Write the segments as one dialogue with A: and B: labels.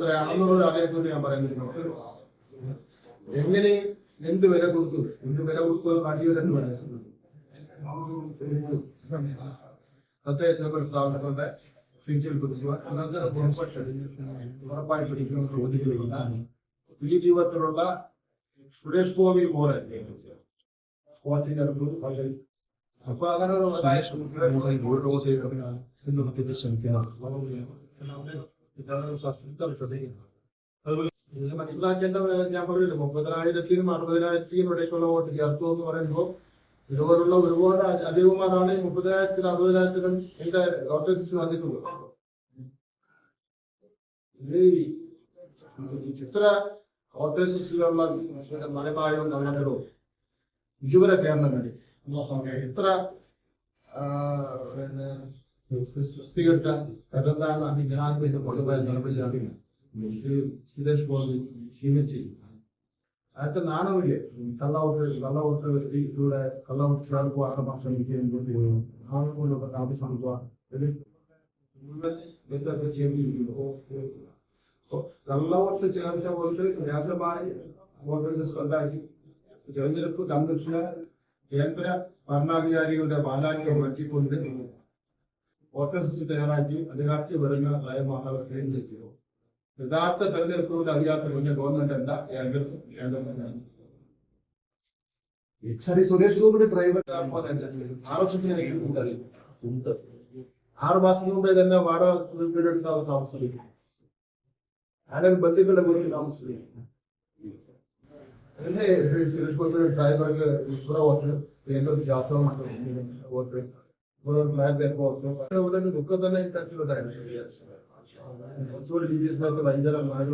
A: എത്രയാണെന്നുള്ളത് അദ്ദേഹത്തോട് ഞാൻ പറയുന്നത് എങ്ങനെ എന്ത് വില കൊടുത്തു? എന്ത് വില കൊടുത്തു അടിയൊരെന്ന് പറയുന്നത് തദ്ദേശ സ്ഥാപനങ്ങളുടെ സീറ്റിൽ കുറിച്ചുള്ള അനന്തര പുറപ്പെട്ട ഉറപ്പായി പിടിക്കുന്ന ചോദ്യങ്ങളില്ല ഈ ജീവിതത്തിലുള്ള സുരേഷ് ഗോപി പോലെ. സ്കോച്ചിന്റെ അടുത്ത്. അപ്പൊ അങ്ങനെ ഇത് മനസ്സിലാക്കേണ്ട ഞാൻ പറഞ്ഞില്ല മുപ്പതിനായിരത്തിനും അറുപതിനായിരത്തിനും ഇടയ്ക്കുള്ള വോട്ട് ചേർത്തു എന്ന് പറയുമ്പോൾ ഇതുപോലുള്ള ഒരുപാട് അധികമാരാണ് ഈ മുപ്പതിനായിരത്തിനും അറുപതിനായിരത്തിനും എന്റെ ഓഫീസിൽ വന്നിട്ടുള്ളത്. ഇത്ര ഓഫീസിലുള്ള മലബായവും കള്ളക്കടവും ഇതുവരെ കേരളം കണ്ടി ഇത്ര സൃഷ്ടികർത്ത കടന്താണ് അതിജ്ഞാനപേക്ഷ കൊണ്ടുപോയ നടപ്പിലാക്കി സുരേഷ് ഗോപി സീമിച്ച് അതൊക്കെ നാണമില്ലേ കള്ളവോട്ട് കള്ളവോട്ട് വ്യക്തി ഇവിടെ കള്ളവോട്ട് ചേർക്കുക അടക്കം ശ്രമിക്കുകയും ആളുകളൊക്കെ കാപ്പി ശ്രമിക്കുക മുഴുവൻ വ്യത്യസ്ത ചെയ്തിരിക്കുന്നു കള്ളവോട്ട് ചേർച്ച വ്യാജമായി വോട്ടർ സിസ്റ്റം ഉണ്ടാക്കി തെരഞ്ഞെടുപ്പ് കമ്മീഷന് കേന്ദ്ര ഭരണാധികാരികളുടെ പാലാരിയെ മാറ്റിക്കൊണ്ട് സിസ്റ്റം തയ്യാറാക്കി. അധികാരത്തിൽ വരുന്ന നയമാണ് അവർ കേന്ദ്രീകരിക്കുന്നത് യഥാർത്ഥ തെരഞ്ഞെടുപ്പിലൂടെ അറിയാത്ത വലിയ ഗവൺമെന്റ് അല്ല കേന്ദ്ര
B: സരി സുരേഷ് ഗോപിയുടെ പ്രൈവറ്റ് ആർ എസ്
A: ഉണ്ട്. ആറ് മാസം മുമ്പേ തന്നെ വാടക വീടെടുത്ത് അവർ താമസിക്കും ആരും ബന്ധുക്കളുടെ വീട്ടിൽ താമസിക്കും സുരേഷ് ഗോപിയുടെ ഡ്രൈവർക്ക് കേന്ദ്രത്തിൽ ശാസ്ത്രമായിട്ട് വോട്ട് म्हणून बाहेर जायला त्यामुळे धोका तर नाही त्यातलं जायला चोरी दिसला भाईजाला महाराज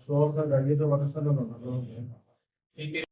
A: श्वास गाडीचा वाटत सांगा